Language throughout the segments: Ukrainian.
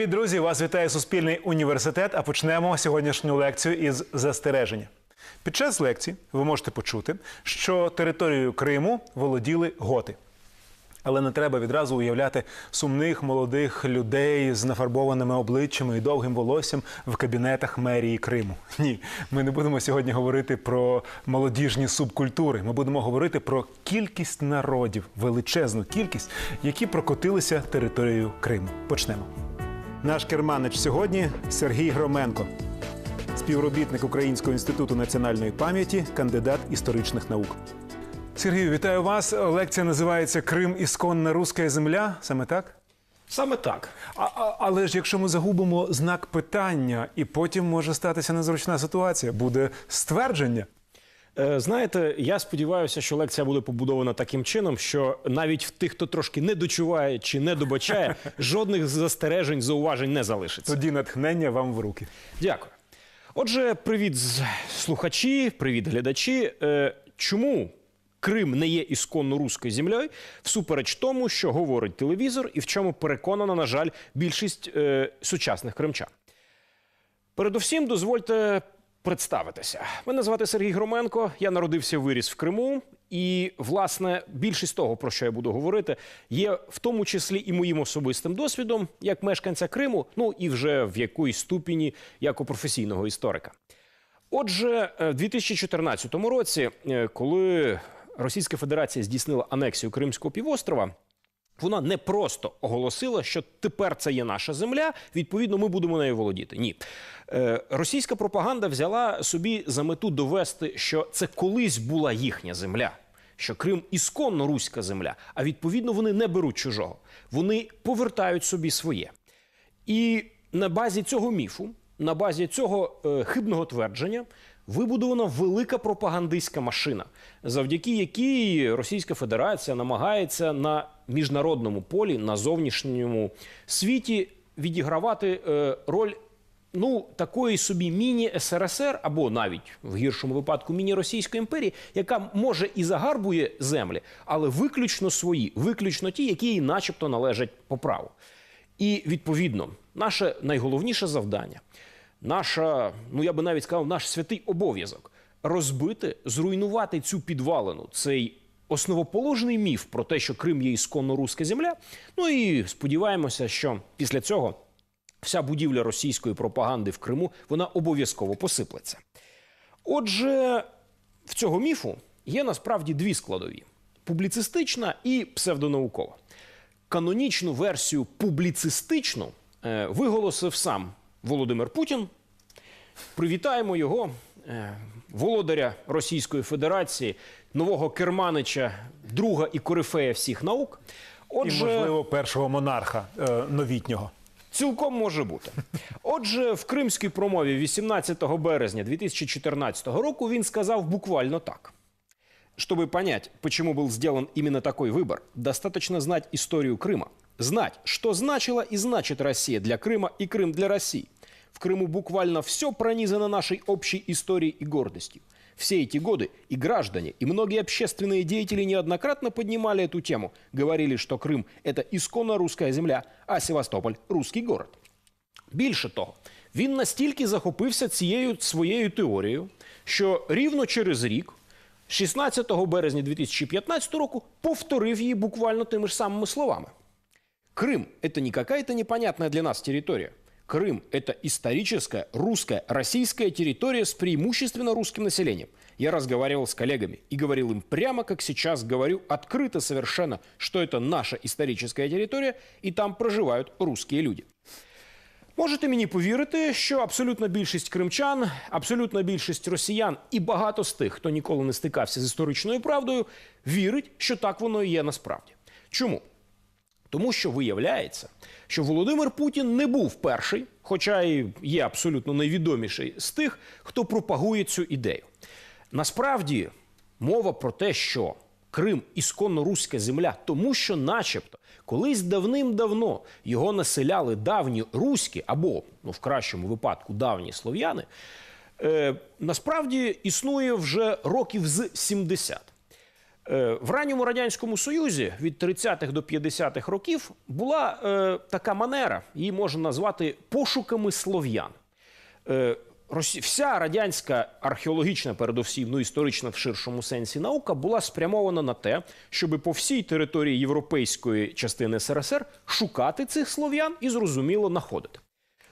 Привіт, друзі! Вас вітає Суспільний університет. А почнемо сьогоднішню лекцію із застереження. Під час лекції ви можете почути, що територією Криму володіли готи. Але не треба відразу уявляти сумних молодих людей з нафарбованими обличчями і довгим волоссям в кабінетах мерії Криму. Ні, ми не будемо сьогодні говорити про молодіжні субкультури. Ми будемо говорити про кількість народів, величезну кількість, які прокотилися територією Криму. Почнемо. Наш керманич сьогодні Сергій Громенко, співробітник Українського інституту національної пам'яті, кандидат історичних наук. Сергію, вітаю вас. Лекція називається Крим ісконна руська земля. Саме так? Саме так. А, а, але ж якщо ми загубимо знак питання, і потім може статися незручна ситуація, буде ствердження. Е, Знаєте, я сподіваюся, що лекція буде побудована таким чином, що навіть в тих, хто трошки не дочуває чи не добачає, жодних застережень, зауважень не залишиться. Тоді натхнення вам в руки. Дякую. Отже, привіт слухачі, привіт глядачі. Е, Чому Крим не є ісконно руською землею, всупереч тому, що говорить телевізор, і в чому переконана, на жаль, більшість е, сучасних кримчан. Передусім, дозвольте представитися. Мене звати Сергій Громенко. Я народився виріс в Криму. І, власне, більшість того, про що я буду говорити, є в тому числі і моїм особистим досвідом як мешканця Криму, ну і вже в якоїсь ступені як у професійного історика. Отже, е, в 2014 році, е, коли Російська Федерація здійснила анексію Кримського півострова, вона не просто оголосила, що тепер це є наша земля. Відповідно, ми будемо нею володіти. Ні, Е, російська пропаганда взяла собі за мету довести, що це колись була їхня земля. Що Крим ісконно руська земля, а відповідно вони не беруть чужого. Вони повертають собі своє. І на базі цього міфу, на базі цього е, хибного твердження, вибудована велика пропагандистська машина, завдяки якій Російська Федерація намагається на міжнародному полі, на зовнішньому світі відігравати е, роль. Ну, такої собі міні-СРСР, або навіть в гіршому випадку міні-Російської імперії, яка може і загарбує землі, але виключно свої, виключно ті, які їй начебто належать по праву. І відповідно, наше найголовніше завдання, наша, ну я би навіть сказав, наш святий обов'язок розбити, зруйнувати цю підвалину, цей основоположний міф про те, що Крим є ісконно руська земля. Ну і сподіваємося, що після цього вся будівля російської пропаганди в Криму вона обов'язково посиплеться. Отже, в цього міфу є насправді дві складові: публіцистична і псевдонаукова. Канонічну версію публіцистичну е, виголосив сам Володимир Путін. Привітаємо його, е, володаря Російської Федерації, нового керманича, друга і корифея всіх наук. І, можливо, першого монарха е, новітнього. Цілком може бути. Отже, в кримській промові 18 березня 2014 року він сказав буквально так. Чтобы понять, почему был сделан именно такой выбор, достаточно знать историю Крыма. Знать, что значила и значит Россия для Крыма и Крым для России. В Крыму буквально все пронизано нашей общей историей и гордостью. Все эти годы и граждане, и многие общественные деятели неоднократно поднимали эту тему. Говорили, что Крым – это исконно русская земля, а Севастополь – русский город. Більше того, він настільки захопився цією своєю теорією, що рівно через рік, 16 березня 2015 року, повторив її буквально тими ж самими словами. Крым – это не какая-то непонятная для нас территория. Крым – это историческая, русская, российская территория с преимущественно русским населением. Я разговаривал с коллегами и говорил им прямо, как сейчас говорю, открыто совершенно, что это наша историческая территория, и там проживают русские люди. Можете мені повірити, що абсолютна більшість кримчан, абсолютна більшість росіян і багато з тих, хто ніколи не стикався з історичною правдою, вірить, що так воно і є насправді. Чому? Тому що виявляється, що Володимир Путін не був перший, хоча і є абсолютно найвідоміший з тих, хто пропагує цю ідею. Насправді мова про те, що Крим ісконно руська земля, тому що, начебто, колись давним-давно його населяли давні руські або, ну в кращому випадку, давні слов'яни, е, насправді існує вже років з 70. Е, В ранньому радянському союзі від 30-х до 50-х років була е, така манера, її можна назвати пошуками слов'ян. Е. Вся радянська археологічна, передовсім, ну історична в ширшому сенсі наука була спрямована на те, щоб по всій території європейської частини СРСР шукати цих слов'ян і зрозуміло знаходити.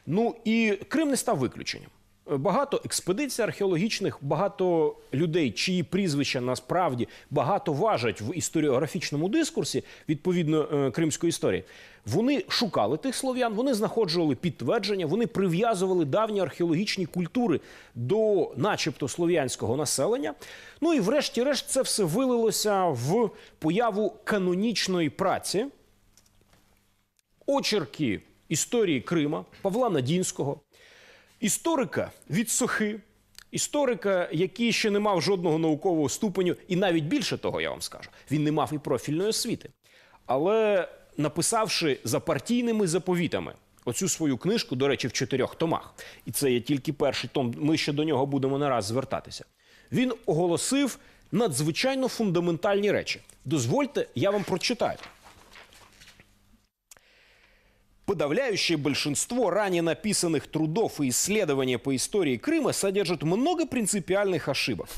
Ну і Крим не став виключенням. Багато експедицій археологічних, багато людей, чиї прізвища насправді багато важать в історіографічному дискурсі відповідно е, кримської історії. Вони шукали тих слов'ян, вони знаходжували підтвердження, вони прив'язували давні археологічні культури до, начебто, слов'янського населення. Ну і врешті-решт це все вилилося в появу канонічної праці очерки історії Крима Павла Надінського, історика від Сохи, історика, який ще не мав жодного наукового ступеню, і навіть більше того, я вам скажу, він не мав і профільної освіти. Але написавши за партійними заповітами оцю свою книжку, до речі, в чотирьох томах, і це є тільки перший том, ми ще до нього будемо не раз звертатися. Він оголосив надзвичайно фундаментальні речі. Дозвольте, я вам прочитаю. Подавляющее большинство ранее написанных трудов и исследований по истории Крыма содержат много принципиальных ошибок.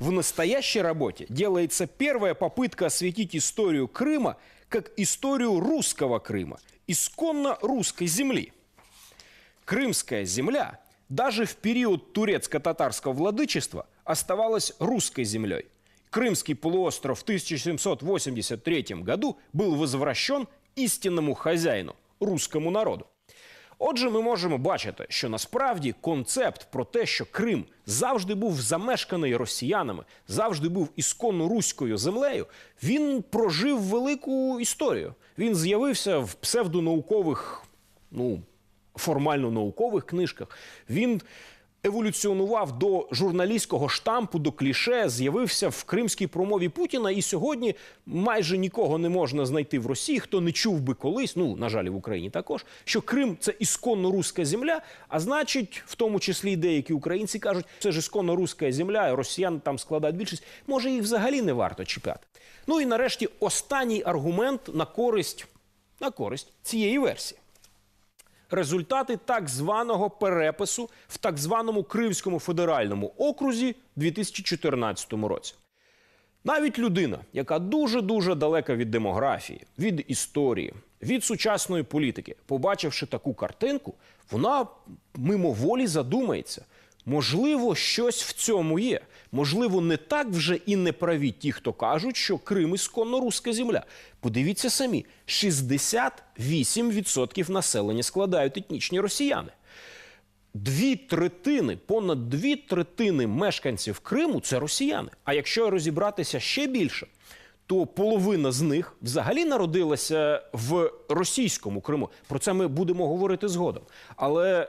В настоящей работе делается первая попытка осветить историю Крыма как историю русского Крыма, исконно русской земли. Крымская земля даже в период турецко-татарского владычества оставалась русской землей. Крымский полуостров в 1783 году был возвращен істинному хазяїну руському народу. Отже, ми можемо бачити, що насправді концепт про те, що Крим завжди був замешканий росіянами, завжди був ісконно руською землею, він прожив велику історію. Він з'явився в псевдонаукових, ну формально наукових книжках. Він еволюціонував до журналістського штампу, до кліше, з'явився в кримській промові Путіна. І сьогодні майже нікого не можна знайти в Росії, хто не чув би колись, ну на жаль, в Україні також, що Крим це ісконно руська земля. А значить, в тому числі й деякі українці кажуть, це ж ісконно руська земля, і росіяни там складають більшість. Може, їх взагалі не варто чіпляти. Ну і нарешті останній аргумент на користь, на користь цієї версії результати так званого перепису в так званому Кримському федеральному окрузі 2014 році. Навіть людина, яка дуже дуже далека від демографії, від історії, від сучасної політики, побачивши таку картинку, вона мимоволі задумається. Можливо, щось в цьому є. Можливо, не так вже і не праві ті, хто кажуть, що Крим ісконно руська земля. Подивіться самі: 68% населення складають етнічні росіяни. Дві третини, понад дві третини мешканців Криму це росіяни. А якщо розібратися ще більше, то половина з них взагалі народилася в російському Криму. Про це ми будемо говорити згодом. Але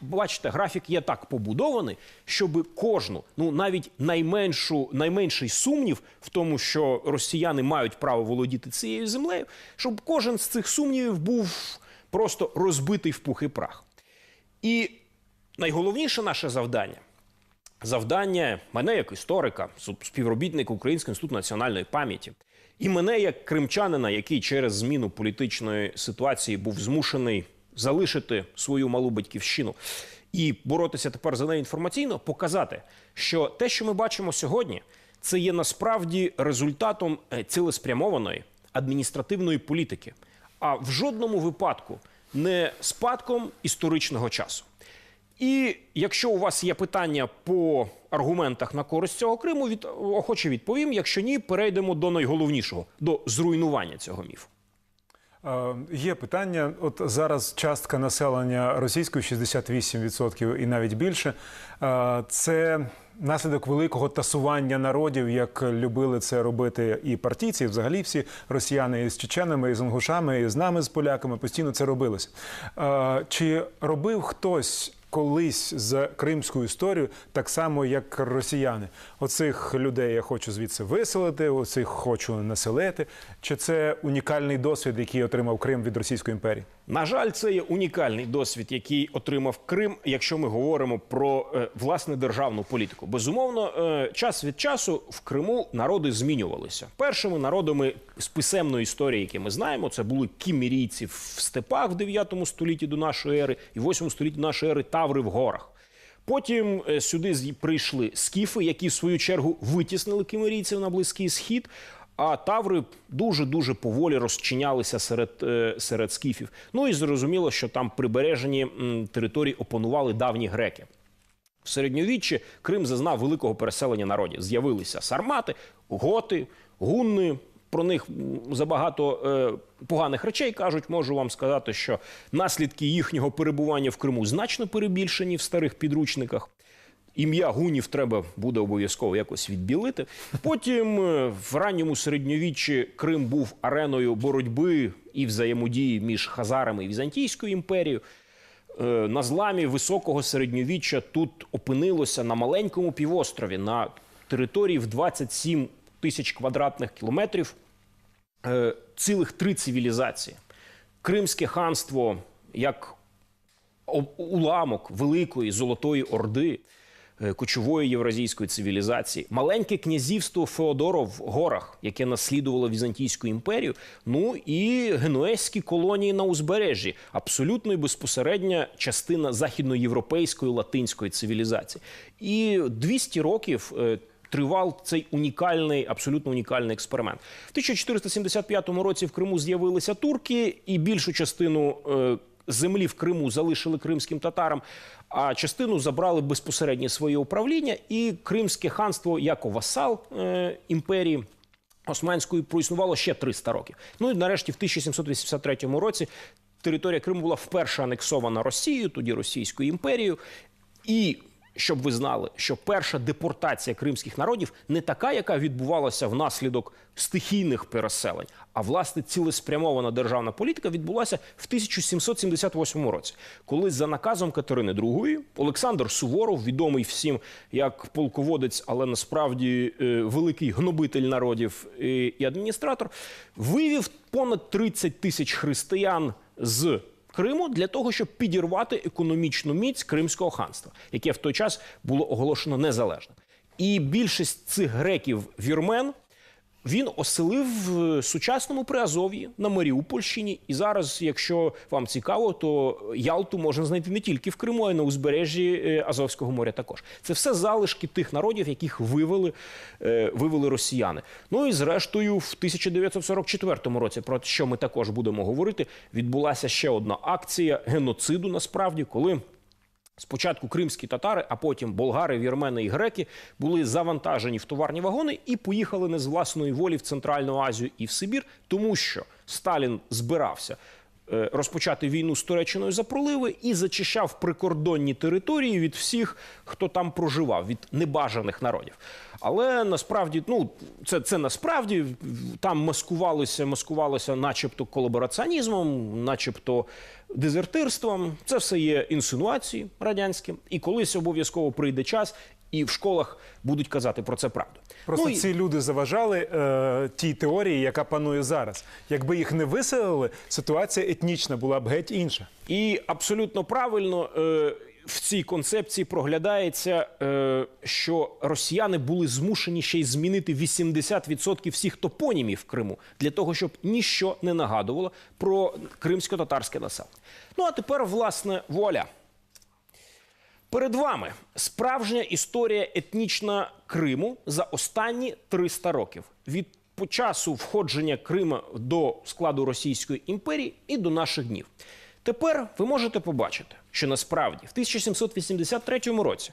бачите, графік є так побудований, щоб кожну, ну навіть найменшу, найменший сумнів в тому, що росіяни мають право володіти цією землею, щоб кожен з цих сумнівів був просто розбитий в пух і прах. І найголовніше наше завдання завдання мене як історика, співробітника Українського інституту національної пам'яті, і мене як кримчанина, який через зміну політичної ситуації був змушений залишити свою малу батьківщину і боротися тепер за неї інформаційно, показати, що те, що ми бачимо сьогодні, це є насправді результатом е, цілеспрямованої адміністративної політики, а в жодному випадку не спадком історичного часу. І якщо у вас є питання по аргументах на користь цього Криму, від охоче відповім. Якщо ні, перейдемо до найголовнішого до зруйнування цього міфу. Е, Є питання. От зараз частка населення російської 68% і навіть більше. Е, Це наслідок великого тасування народів, як любили це робити і партійці, і взагалі всі росіяни і з чеченами, і з інгушами, і з нами, з поляками постійно це робилося. Е, Чи робив хтось колись за кримську історію, так само як росіяни. Оцих людей я хочу звідси виселити, оцих хочу населити. Чи це унікальний досвід, який отримав Крим від Російської імперії? На жаль, це є унікальний досвід, який отримав Крим, якщо ми говоримо про е, власне державну політику. Безумовно, е, час від часу в Криму народи змінювалися. Першими народами з писемної історії, які ми знаємо, це були кімірійці в степах в 9 столітті до нашої ери і в 8 столітті нашої ери Таври в горах. Потім е, сюди прийшли скіфи, які в свою чергу витіснили кимерійців на близький схід. А таври дуже дуже поволі розчинялися серед, е, серед скіфів. Ну і зрозуміло, що там прибережені території опанували давні греки. В середньовіччі Крим зазнав великого переселення народів. З'явилися сармати, готи, гунни. Про них забагато е, поганих речей кажуть. Можу вам сказати, що наслідки їхнього перебування в Криму значно перебільшені в старих підручниках. Ім'я гунів треба буде обов'язково якось відбілити. Потім е, в ранньому середньовіччі Крим був ареною боротьби і взаємодії між Хазарами і Візантійською імперією. Е, На зламі високого середньовіччя тут опинилося на маленькому півострові на території в 27 тисяч квадратних кілометрів е, цілих три цивілізації. Кримське ханство як уламок великої золотої орди е, кочової євразійської цивілізації, маленьке князівство Феодоров в горах, яке наслідувало Візантійську імперію, ну і генуезькі колонії на узбережжі, абсолютно і безпосередня частина західноєвропейської латинської цивілізації. І 200 років. Тривав цей унікальний, абсолютно унікальний експеримент. В 1475 році в Криму з'явилися турки, і більшу частину е, землі в Криму залишили кримським татарам, а частину забрали безпосередньо своє управління. І Кримське ханство, як васал е, імперії Османської, проіснувало ще 300 років. Ну і нарешті, в 1783 році, територія Криму була вперше анексована Росією, тоді Російською імперією. І щоб ви знали, що перша депортація кримських народів не така, яка відбувалася внаслідок стихійних переселень, а власне цілеспрямована державна політика відбулася в 1778 році, коли за наказом Катерини II Олександр Суворов, відомий всім як полководець, але насправді е, великий гнобитель народів і адміністратор, вивів понад 30 тисяч християн з Криму для того, щоб підірвати економічну міць Кримського ханства, яке в той час було оголошено незалежним. І більшість цих греків вірмен він оселив в сучасному Приазов'ї на Маріупольщині. І зараз, якщо вам цікаво, то Ялту можна знайти не тільки в Криму, а й на узбережжі е, Азовського моря. Також це все залишки тих народів, яких вивели, е, вивели росіяни. Ну і зрештою, в 1944 році, про що ми також будемо говорити, відбулася ще одна акція геноциду. Насправді, коли Спочатку кримські татари, а потім болгари, вірмени і греки були завантажені в товарні вагони і поїхали не з власної волі в Центральну Азію і в Сибір, тому що Сталін збирався розпочати війну з Туреччиною за проливи і зачищав прикордонні території від всіх, хто там проживав, від небажаних народів. Але насправді, ну це, це насправді там маскувалося, маскувалося, начебто колабораціонізмом, начебто дезертирством. Це все є інсинуації радянські, і колись обов'язково прийде час, і в школах будуть казати про це правду. Просто Ну, і- ці люди заважали е, тій теорії, яка панує зараз. Якби їх не виселили, ситуація етнічна була б геть інша. І абсолютно правильно е, в цій концепції проглядається, е, що росіяни були змушені ще й змінити 80% всіх топонімів в Криму для того, щоб ніщо не нагадувало про кримсько-татарське населення. Ну а тепер, власне, воля. Перед вами справжня історія етнічна Криму за останні 300 років від по часу входження Крима до складу Російської імперії і до наших днів. Тепер ви можете побачити, що насправді в 1783 році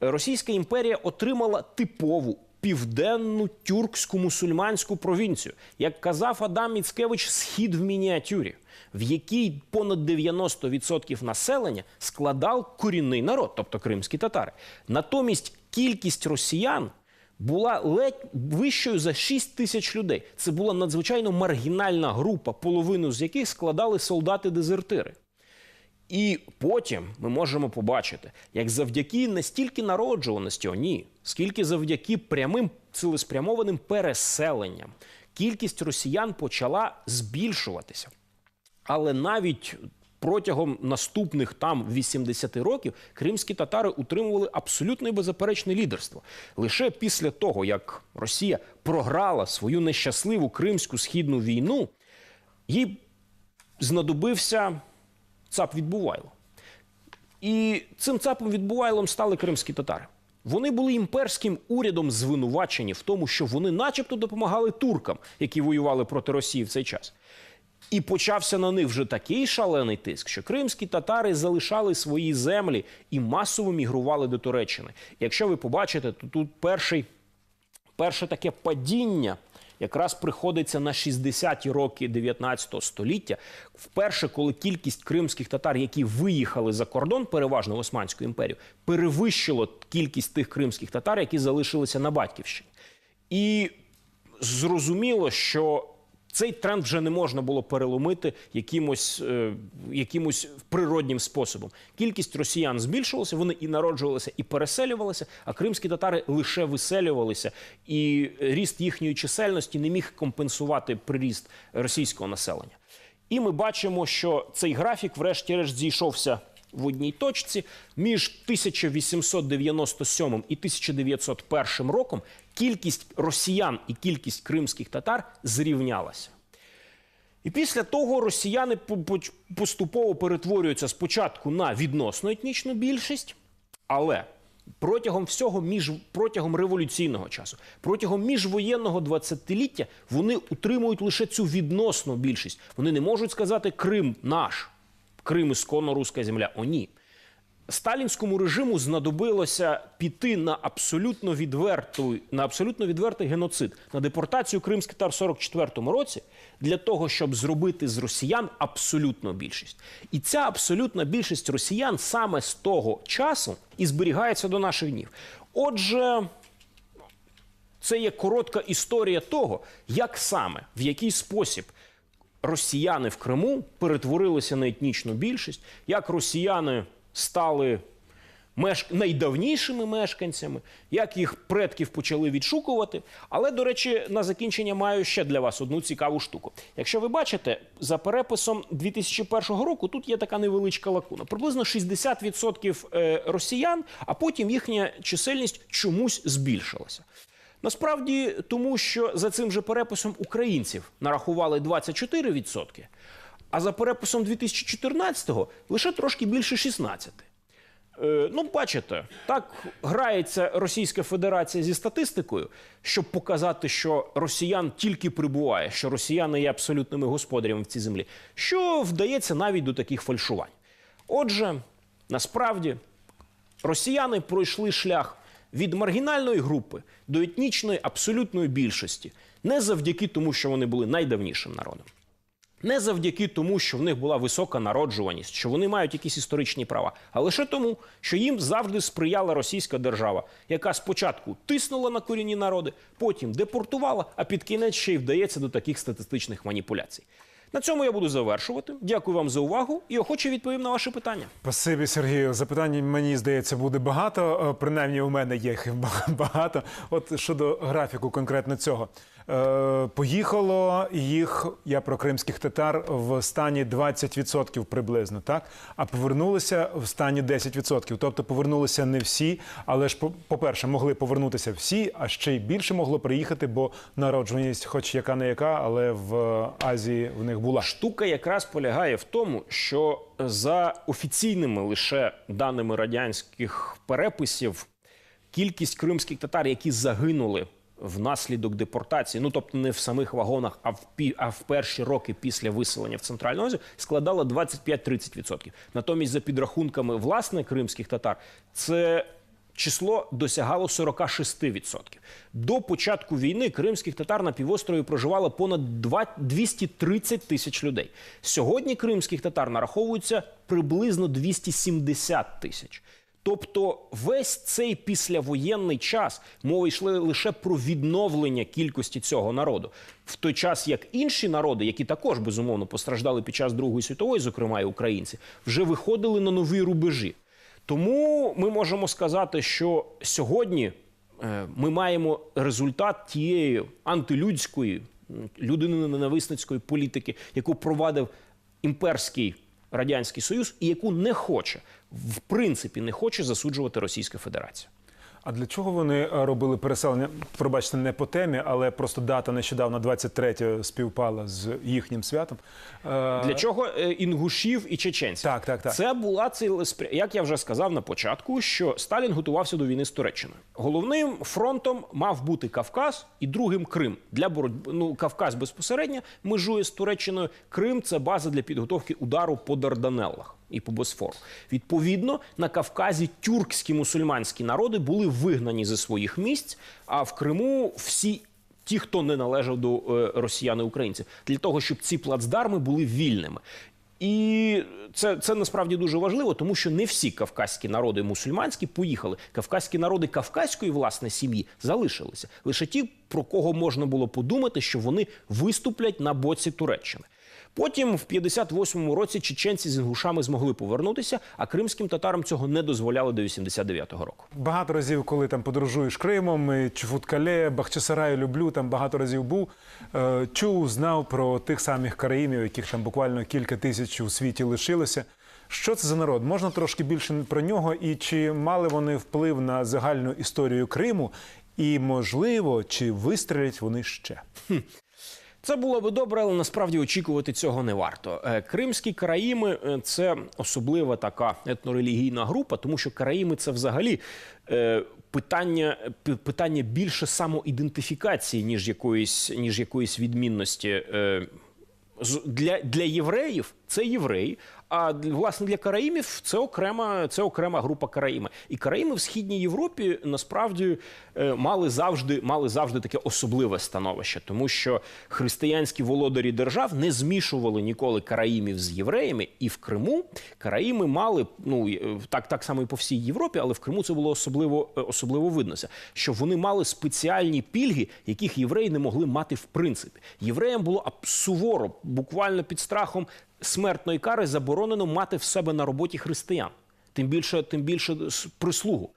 Російська імперія отримала типову південну тюркську мусульманську провінцію, як казав Адам Міцкевич, схід в мініатюрі, в якій понад 90% населення складав корінний народ, тобто кримські татари. Натомість кількість росіян була ледь вищою за 6 тисяч людей. Це була надзвичайно маргінальна група, половину з яких складали солдати-дезертири. І потім ми можемо побачити, як завдяки не стільки народжуваності, ні, скільки завдяки прямим цілеспрямованим переселенням кількість росіян почала збільшуватися. Але навіть протягом наступних там 80 років кримські татари утримували абсолютно беззаперечне лідерство. Лише після того, як Росія програла свою нещасливу кримську східну війну, їй знадобився цап відбувайло. І цим цапом відбувайлом стали кримські татари. Вони були імперським урядом звинувачені в тому, що вони, начебто, допомагали туркам, які воювали проти Росії в цей час. І почався на них вже такий шалений тиск, що кримські татари залишали свої землі і масово мігрували до Туреччини. Якщо ви побачите, то тут перший, перше таке падіння якраз приходиться на 60-ті роки 19 століття. Вперше, коли кількість кримських татар, які виїхали за кордон, переважно в Османську імперію, перевищило кількість тих кримських татар, які залишилися на батьківщині. І зрозуміло, що цей тренд вже не можна було переломити якимось, е, якимось природнім способом. Кількість росіян збільшувалася, вони і народжувалися, і переселювалися, а кримські татари лише виселювалися, і ріст їхньої чисельності не міг компенсувати приріст російського населення. І ми бачимо, що цей графік, врешті-решт, зійшовся в одній точці між 1897 і 1901 роком кількість росіян і кількість кримських татар зрівнялася. І після того росіяни по- по- поступово перетворюються спочатку на відносно етнічну більшість, але протягом всього між протягом революційного часу, протягом міжвоєнного 20-ліття вони утримують лише цю відносну більшість. Вони не можуть сказати Крим наш, Крим ісконно руська земля. О, ні. Сталінському режиму знадобилося піти на абсолютно відверту, на абсолютно відвертий геноцид, на депортацію кримських татар в 44-му році для того, щоб зробити з росіян абсолютну більшість. І ця абсолютна більшість росіян саме з того часу і зберігається до наших днів. Отже, це є коротка історія того, як саме, в який спосіб росіяни в Криму перетворилися на етнічну більшість, як росіяни стали меш... найдавнішими мешканцями, як їх предків почали відшукувати. Але, до речі, на закінчення маю ще для вас одну цікаву штуку. Якщо ви бачите, за переписом 2001 року тут є така невеличка лакуна. Приблизно 60% е, росіян, а потім їхня чисельність чомусь збільшилася. Насправді, тому що за цим же переписом українців нарахували 24%, а за переписом 2014-го лише трошки більше 16%. Е, ну, бачите, так грається Російська Федерація зі статистикою, щоб показати, що росіян тільки прибуває, що росіяни є абсолютними господарями в цій землі, що вдається навіть до таких фальшувань. Отже, насправді росіяни пройшли шлях від маргінальної групи до етнічної абсолютної більшості не завдяки тому, що вони були найдавнішим народом. Не завдяки тому, що в них була висока народжуваність, що вони мають якісь історичні права, а лише тому, що їм завжди сприяла російська держава, яка спочатку тиснула на корінні народи, потім депортувала, а під кінець ще й вдається до таких статистичних маніпуляцій. На цьому я буду завершувати. Дякую вам за увагу і охоче відповім на ваші питання. Спасибі, Сергію. Запитань, мені здається, буде багато. Е, Принаймні, у мене є їх багато. От щодо графіку конкретно цього. Е, Поїхало їх, я про кримських татар, в стані 20% приблизно, так? А повернулися в стані 10%. Тобто повернулися не всі, але ж, по-перше, могли повернутися всі, а ще й більше могло приїхати, бо народжуваність, хоч яка не яка, але в Азії в них була. Штука якраз полягає в тому, що за офіційними лише даними радянських переписів, кількість кримських татар, які загинули внаслідок депортації, ну тобто не в самих вагонах, а в пі, а в перші роки після виселення в Центральну Азію, складала 25-30%. Натомість, за підрахунками власне кримських татар, це число досягало 46%. До початку війни кримських татар на півострові проживало понад 230 тисяч людей. Сьогодні кримських татар нараховується приблизно 270 тисяч. Тобто весь цей післявоєнний час мова йшла лише про відновлення кількості цього народу, в той час як інші народи, які також безумовно постраждали під час Другої світової, зокрема і українці, вже виходили на нові рубежі. Тому ми можемо сказати, що сьогодні е, ми маємо результат тієї антилюдської, м, людиноненависницької політики, яку провадив імперський радянський союз, і яку не хоче, в принципі, не хоче засуджувати Російська Федерація. А для чого вони е, робили переселення? Пробачте, не по темі, але просто дата нещодавно 23 співпала з їхнім святом. Е, Для чого е, інгушів і чеченців? Так, так, так. Це була цілеспря... як я вже сказав на початку, що Сталін готувався до війни з Туреччиною. Головним фронтом мав бути Кавказ і другим Крим для боротьби. Ну, Кавказ безпосередньо межує з Туреччиною. Крим це база для підготовки удару по Дарданеллах і по Босфору. Відповідно, на Кавказі тюркські мусульманські народи були вигнані зі своїх місць, а в Криму всі ті, хто не належав до е, росіян і українців, для того, щоб ці плацдарми були вільними. І це, це насправді дуже важливо, тому що не всі кавказькі народи мусульманські поїхали. Кавказькі народи кавказької власне сім'ї залишилися. Лише ті, про кого можна було подумати, що вони виступлять на боці Туреччини. Потім, в 58-му році, чеченці з інгушами змогли повернутися, а кримським татарам цього не дозволяли до 89-го року. Багато разів, коли там подорожуєш Кримом, і Чуфуткале, Бахчисараю люблю, там багато разів був. е, Чув, знав про тих самих караїмів, яких там буквально кілька тисяч у світі лишилося. Що це за народ? Можна трошки більше про нього, і чи мали вони вплив на загальну історію Криму? І можливо, чи вистрелять вони ще? Це було би добре, але насправді очікувати цього не варто. Е, Кримські караїми е, це особлива така етнорелігійна група, тому що караїми це взагалі е, питання, питання більше самоідентифікації, ніж якоїсь, ніж якоїсь відмінності. Для, для євреїв це євреї, а власне для караїмів це окрема, це окрема група караїми. І караїми в східній Європі насправді е, мали завжди, мали завжди таке особливе становище, тому що християнські володарі держав не змішували ніколи караїмів з євреями, і в Криму караїми мали ну е, так, так само і по всій Європі, але в Криму це було особливо, е, особливо виднося, що вони мали спеціальні пільги, яких євреї не могли мати в принципі. Євреям було суворо, буквально під страхом смертної кари заборонено мати в себе на роботі християн, тим більше, тим більше прислугу.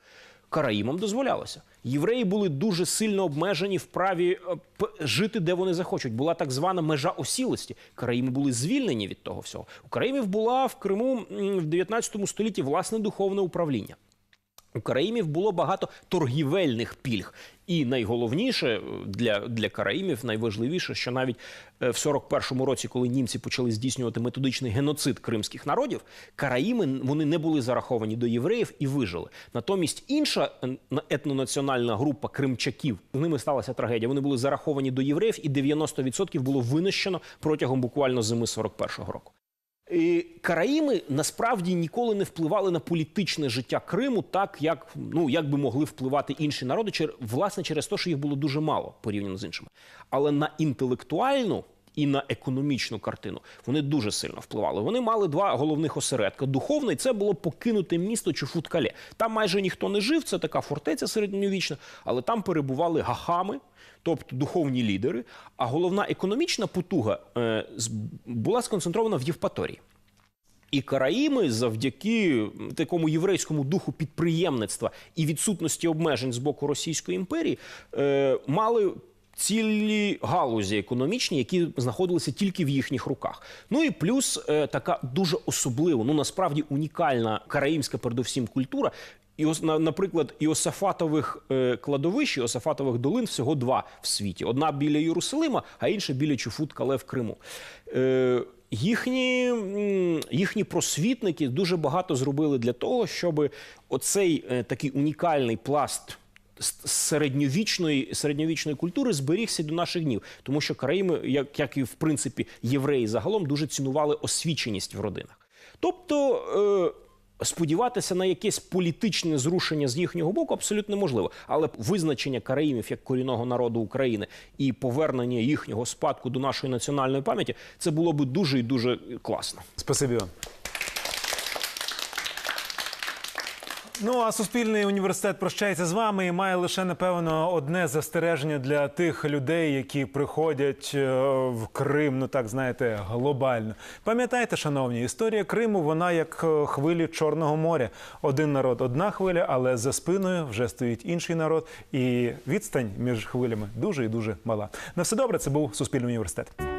Караїмам дозволялося. Євреї були дуже сильно обмежені в праві е, жити, де вони захочуть. Була так звана межа осілості. Караїми були звільнені від того всього. У караїмів була в Криму в 19 столітті власне духовне управління. У караїмів було багато торгівельних пільг. І найголовніше е, для, для караїмів, найважливіше, що навіть е, в 41-му році, коли німці почали здійснювати методичний геноцид кримських народів, караїми вони не були зараховані до євреїв і вижили. Натомість інша на- етнонаціональна група кримчаків з ними сталася трагедія. Вони були зараховані до євреїв, і 90% було винищено протягом буквально зими 41-го року. Караїми насправді ніколи не впливали на політичне життя Криму, так як ну як би могли впливати інші народи, чер- власне через те, що їх було дуже мало порівняно з іншими. Але на інтелектуальну і на економічну картину вони дуже сильно впливали. Вони мали два головних осередка. Духовний це було покинуте місто Чуфуткале. Там майже ніхто не жив. Це така фортеця середньовічна, але там перебували гахами. Тобто духовні лідери, а головна економічна потуга е, була сконцентрована в Євпаторії. І Караїми завдяки такому єврейському духу підприємництва і відсутності обмежень з боку Російської імперії е, мали цілі галузі економічні, які знаходилися тільки в їхніх руках. Ну і плюс е, така дуже особлива, ну насправді унікальна караїмська, передовсім культура. І наприклад, іосафатових е, кладовищ, іосафатових долин всього два в світі: одна біля Єрусалима, а інша біля Чуфут-Кале в Криму. Е, їхні, їхні просвітники дуже багато зробили для того, щоб оцей е, такий унікальний пласт середньовічної, середньовічної культури зберігся до наших днів, тому що Караїми, як, як і в принципі євреї загалом, дуже цінували освіченість в родинах. Тобто. Сподіватися на якесь політичне зрушення з їхнього боку абсолютно неможливо. Але визначення караїмів як корінного народу України і повернення їхнього спадку до нашої національної пам'яті це було би дуже і дуже класно. Спасибі вам. Ну а Суспільний університет прощається з вами і має лише напевно одне застереження для тих людей, які приходять е, в Крим. Ну так знаєте, глобально. Пам'ятайте, шановні, історія Криму вона як е, хвилі Чорного моря. Один народ, одна хвиля, але за спиною вже стоїть інший народ, і відстань між хвилями дуже і дуже мала. На все добре. Це був Суспільний університет.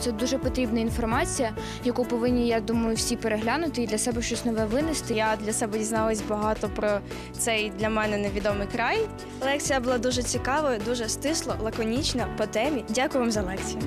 Це дуже потрібна інформація, яку повинні, я думаю, всі переглянути і для себе щось нове винести. Я для себе дізналась багато про цей для мене невідомий край. Лекція була дуже цікавою, дуже стисло, лаконічна по темі. Дякую вам за лекцію.